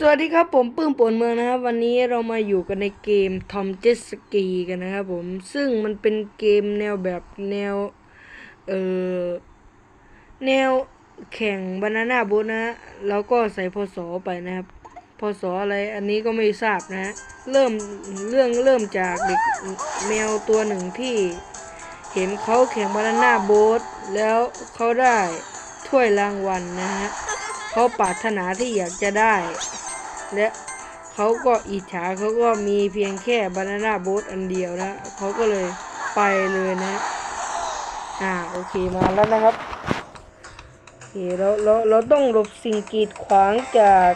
สวัสดีครับผมปื้มปนเมืองนะครับ วันนี้เรามาอยู่กันในเกมทอมเจสกีกันนะครับผมซึ่งมันเป็นเกมแนวแบบแนว เอ่อ แนวแข่งบานาน่าโบนะแล้วก็ใส่พศไปนะครับพศอะไรอันนี้ก็ไม่ทราบนะฮะเริ่มเรื่องเริ่มจากเด็กแมวตัวหนึ่งที่ เห็นเขาแข่งบานาน่าโบ๊ทแล้วเขาได้ถ้วยรางวัลนะฮะเขาปรารถนาที่อยากจะได้ และเขาก็อิจฉาเขาก็มีเพียงแค่บานาน่าโบ๊ทอันเดียวนะเขาก็เลยไปเลยนะอ่าโอเคมาแล้วนะครับโอเคเราเราเราต้องหลบสิ่งกีดขวางจาก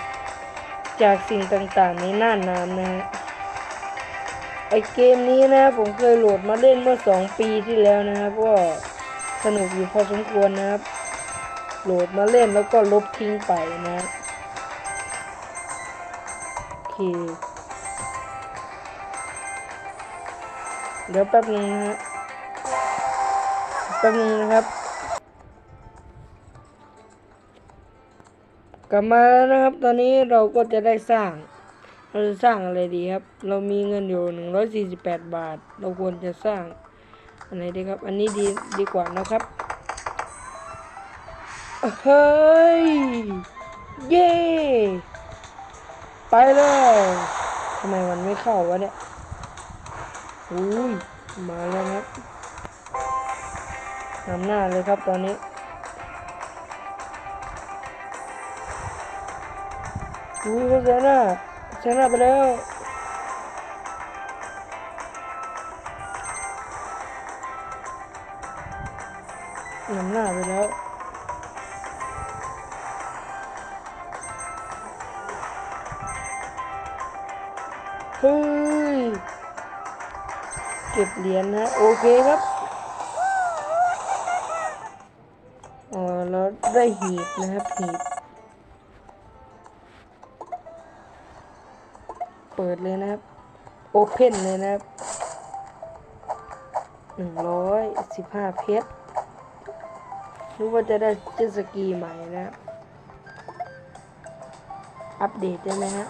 จากสิ่งต่างๆ ในน่านน้ำนะฮะไอเกมนี้นะผมเคยโหลดมาเล่นเมื่อสองปีที่แล้วนะครับก็สนุกอยู่พอสมควรนะครับ โหลดมาเล่นแล้วก็ลบทิ้งไปนะ เค เดี๋ยวแป๊บนึงนะฮะแป๊บนึงนะครับ กลับมาแล้วนะครับ ตอนนี้เราก็จะได้สร้าง เราจะสร้างอะไรดีครับ เรามีเงินอยู่หนึ่งร้อยสี่สิบแปดบาท เราควรจะสร้าง อันไหนดีครับ อันนี้ดีดีกว่านะครับเฮ้ย เย้ ไปเลยทำไมมันไม่เข้าวะเนี่ยอุ้ยมาแล้วครับนำหน้าเลยครับตอนนี้อุ้ยเขาชนะชนะไปแล้วนำหน้าไปแล้ว เก็บเหรียญนะโอเคครับอ๋อแล้วได้หีบนะครับหีบ เปิดเลยนะครับ โอเพนเลยนะครับหนึ่งร้อยสิบห้าเพชรรู้ว่าจะได้เจสกีใหม่นะครับอัปเดตได้ไหมฮะ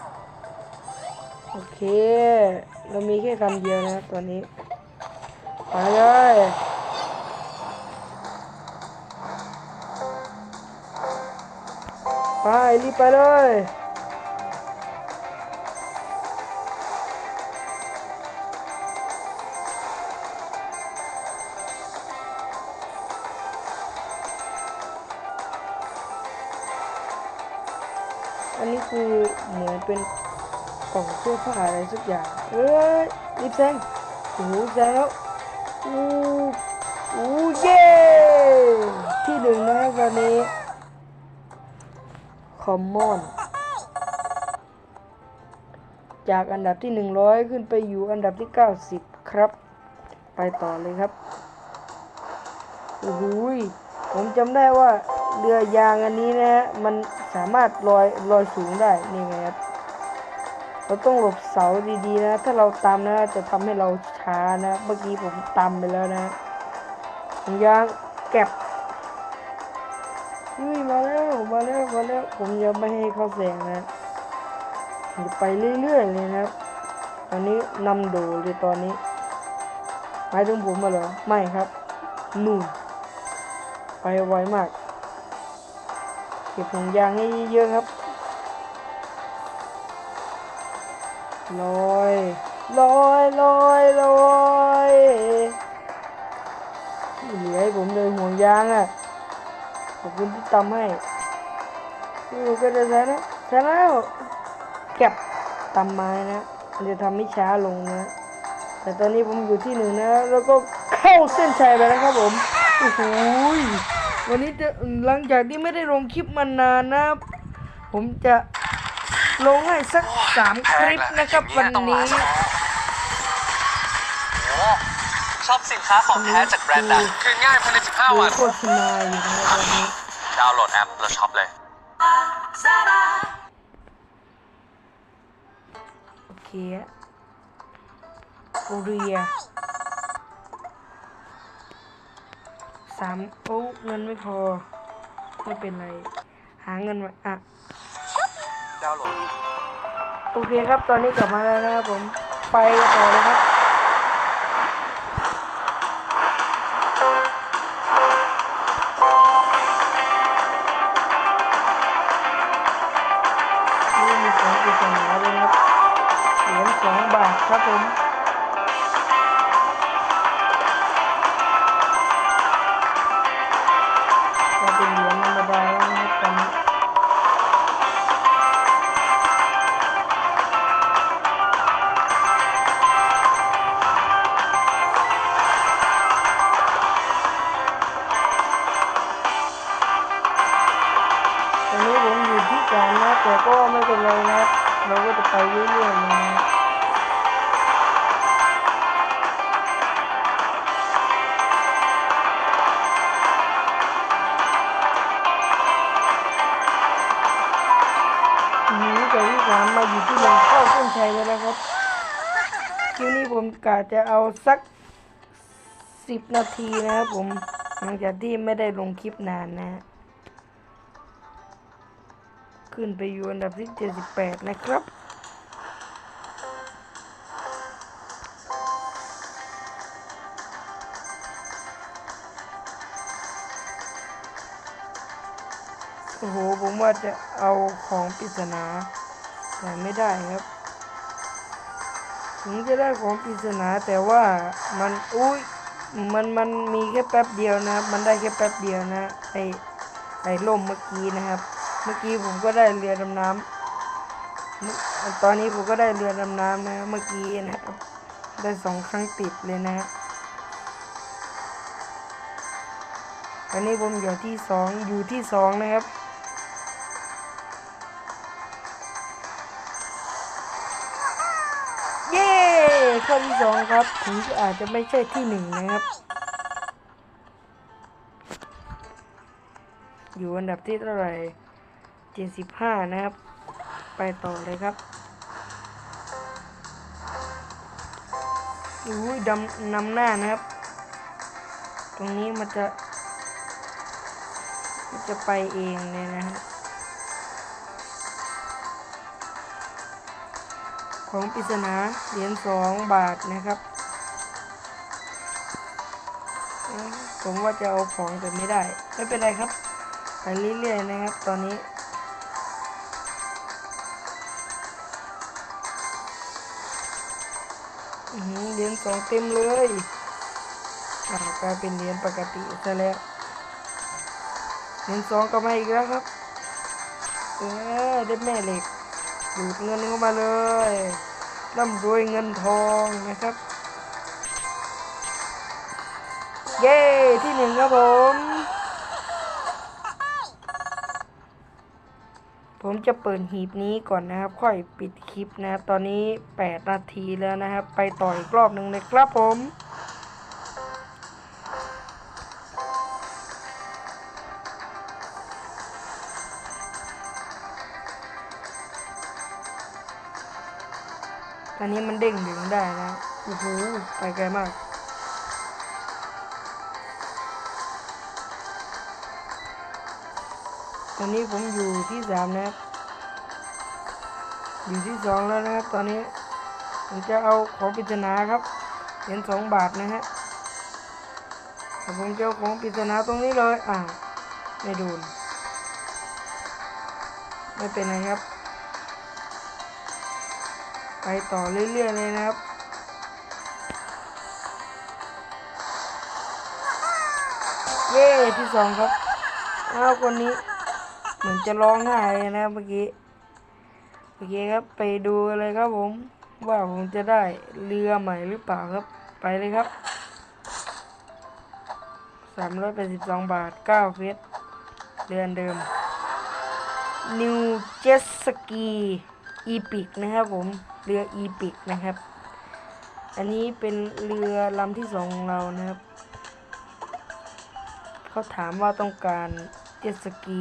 โอเค เรามีแค่คันเดียวนะครับตอนนี้ ไปเลยไปรีบไปเลยอันนี้คือเหมือนเป็นกล่องเสื้อผ้าอะไรสักอย่าง เอ้ยรีบแซงโอ้โหแซงแล้ว อู้อู้เย้ที่หนึ่งนะครับวันนี้คอมมอนจากอันดับที่ 100 ขึ้นไปอยู่อันดับที่ 90 ครับ ไปต่อเลยครับโอ้โหยผมจำได้ว่าเรือยางอันนี้นะฮะ มันสามารถลอยลอยสูงได้ นี่ไงครับ เราต้องหลบเสาดีๆนะ ถ้าเราตามนะจะทำให้เราช้านะ เมื่อกี้ผมตามไปแล้วนะผมยางแก็บเฮ้ยมาแล้วมาแล้วมาแล้วผมยังไม่ให้เขาแซงนะมจะไปเรื่อยๆเลยนะครับตอนนี้นำโดเลยตอนนี้หมายถึงผมมาเหรอไม่ครับนู่นไปไวมาก เก็บถุงยางให้เยอะครับ ลอยลอยลอยลอยเหลือให้ผมเลยห่วงยางอะขอบคุณที่ตำให้นี่ก็จะชนะชนะแล้วเก็บตำไม้นะมันจะทำให้ช้าลงนะ แต่ตอนนี้ผมอยู่ที่หนึ่งนะ แล้วก็เข้าเส้นชัยไปแล้วครับผมโอ้โหวันนี้จะหลังจากที่ไม่ได้ลงคลิปมานานนะ ผมจะ ลงให้สักสามคลิปนะครับวันนี้โอ้ชอบสินค้าของแท้จากแบรนด์ดังคืนง่ายภายใน 15ดูวันโฆษณาอยู่นะครับวันนี้ดาวน์โหลดแอปแล้วช็อปเลย โอเคอะโอเรียสามโอ้เงินไม่พอ ไม่เป็นไร หาเงินมาอะ ดาวน์โหลดโอเคครับ ตอนนี้กลับมาแล้วนะครับผม ไปกันต่อเลยครับ นี่มีของปริศนาเลยครับ เหรียญสองบาทครับผมจะเป็นเหรียญธรรมดา เรื่อยๆนะอืมจากที่สามมาอยู่ที่หนึ่งเข้าเส้นชัยแล้วนะครับคลิวนี้ผมกะจะเอาสักสิบนาทีนะครับผมหลังจากที่ไม่ได้ลงคลิปนานนะ ขึ้นไปอยู่อันดับที่78นะครับ ว่าจะเอาของปริศนา แต่ไม่ได้ครับ ถึงจะได้ของปริศนาแต่ว่ามันอุ้ยมันมันมีแค่แป๊บเดียวนะครับ มันได้แค่แป๊บเดียวนะไอไอล่มเมื่อกี้นะครับ เมื่อกี้ผมก็ได้เรือดำน้ำตอนนี้ผมก็ได้เรือดำน้ำนะเมื่อกี้นะครับ ได้สองครั้งติดเลยนะฮะอันนี้ผมอยู่ที่สองอยู่ที่สองนะครับ ข้อที่สองครับถึงจะอาจจะไม่ใช่ที่หนึ่งนะครับ อยู่อันดับที่เท่าไหร่เจ็ดสิบห้านะครับ ไปต่อเลยครับอุ้ยดำนำหน้านะครับ ตรงนี้มันจะ มันจะไปเองเลยนะฮะ ของปริศนาเหรียญสองบาทนะครับ ผมว่าจะเอาของแต่ไม่ได้ ไม่เป็นไรครับไปเรื่อยๆนะครับ ตอนนี้เหรียญสองเต็มเลยกลายเป็นเหรียญปกติซะแล้วเหรียญสองก็มาอีกแล้วครับ เออได้แม่เหล็ก ดูดเงินเข้ามาเลยร่ำรวยเงินทองนะครับ เย้ที่หนึ่งครับผม ผมจะเปิดหีบนี้ก่อนนะครับ ค่อยปิดคลิปนะครับตอนนี้ 8 นาทีแล้วนะครับ ไปต่ออีกรอบหนึ่งเลยครับผม อันนี้มันเด้งดึงได้นะโอ้โหไปไกลมากตอนนี้ผมอยู่ที่สามนะครับ อยู่ที่สองแล้วนะครับ ตอนนี้ ผมจะเอาของปริศนาครับ เหรียญสองบาทนะฮะแต่ผมจะเอาของปริศนาตรงนี้เลย อ่า ไม่โดน ไม่เป็นไรครับ ไปต่อเรื่อยๆเลยนะครับ เย้ที่สองครับอ้าวคนนี้ เหมือนจะร้องไห้เลยนะเมื่อกี้โอเคครับไปดูเลยครับผม ว่าผมจะได้เรือใหม่หรือเปล่าครับ ไปเลยครับสามร้อยแปดสิบสองบาทเก้าเฟสเรือนเดิม New Jet Ski Epic นะครับผม เรือ Epic นะครับ อันนี้เป็นเรือลำที่สองของเรานะครับ เขาถามว่าต้องการเจ็ตสกี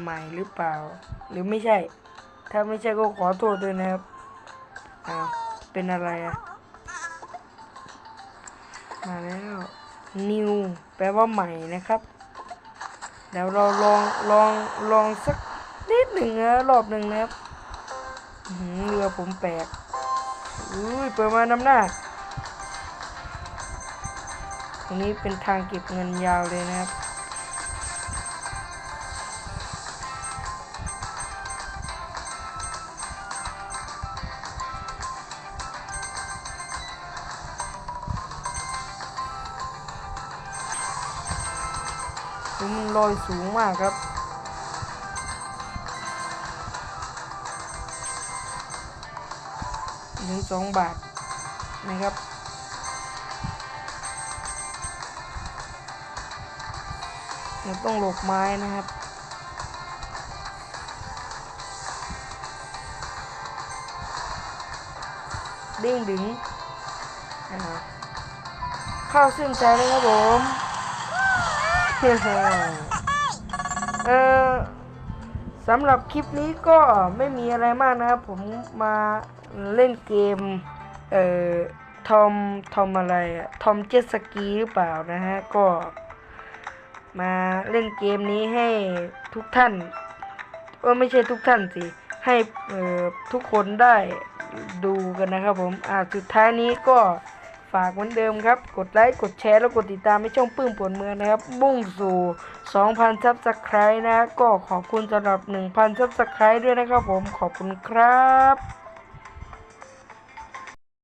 ใหม่หรือเปล่า หรือไม่ใช่ ถ้าไม่ใช่ก็ขอโทษด้วยนะครับอ้าวเป็นอะไรอะมาแล้ว new แปลว่าใหม่นะครับเดี๋ยวเราลองลองลองสักนิดหนึ่งนะรอบหนึ่งนะครับเรือผมแปลก อุ้ยเปิดมานำหน้าตรงนี้เป็นทางเก็บเงินยาวเลยนะครับมันลอยสูงมากครับ หนึ่งสองบาทนะครับ เราต้องหลบไม้นะครับดิ้งดึงอ่าเข้าเส้นใจเลยครับผมเออสำหรับคลิปนี้ก็ไม่มีอะไรมากนะครับ ผมมา เล่นเกม เอ่อ ทอม ทอมอะไรอะทอมเจ็ตสกีหรือเปล่านะฮะ ก็ มาเล่นเกมนี้ให้ทุกท่านเออไม่ใช่ทุกท่านสิ ให้เอ่อทุกคนได้ดูกันนะครับผม อ่า สุดท้ายนี้ก็ฝากเหมือนเดิมครับ กดไลค์ กดแชร์แล้วกดติดตามให้ช่องปื้มปวนเมืองนะครับมุ่งสู่ 2,000 ซับสไครต์นะ ก็ขอบคุณสำหรับ 1,000 ซับสไครต์ด้วยนะครับผม ขอบคุณครับ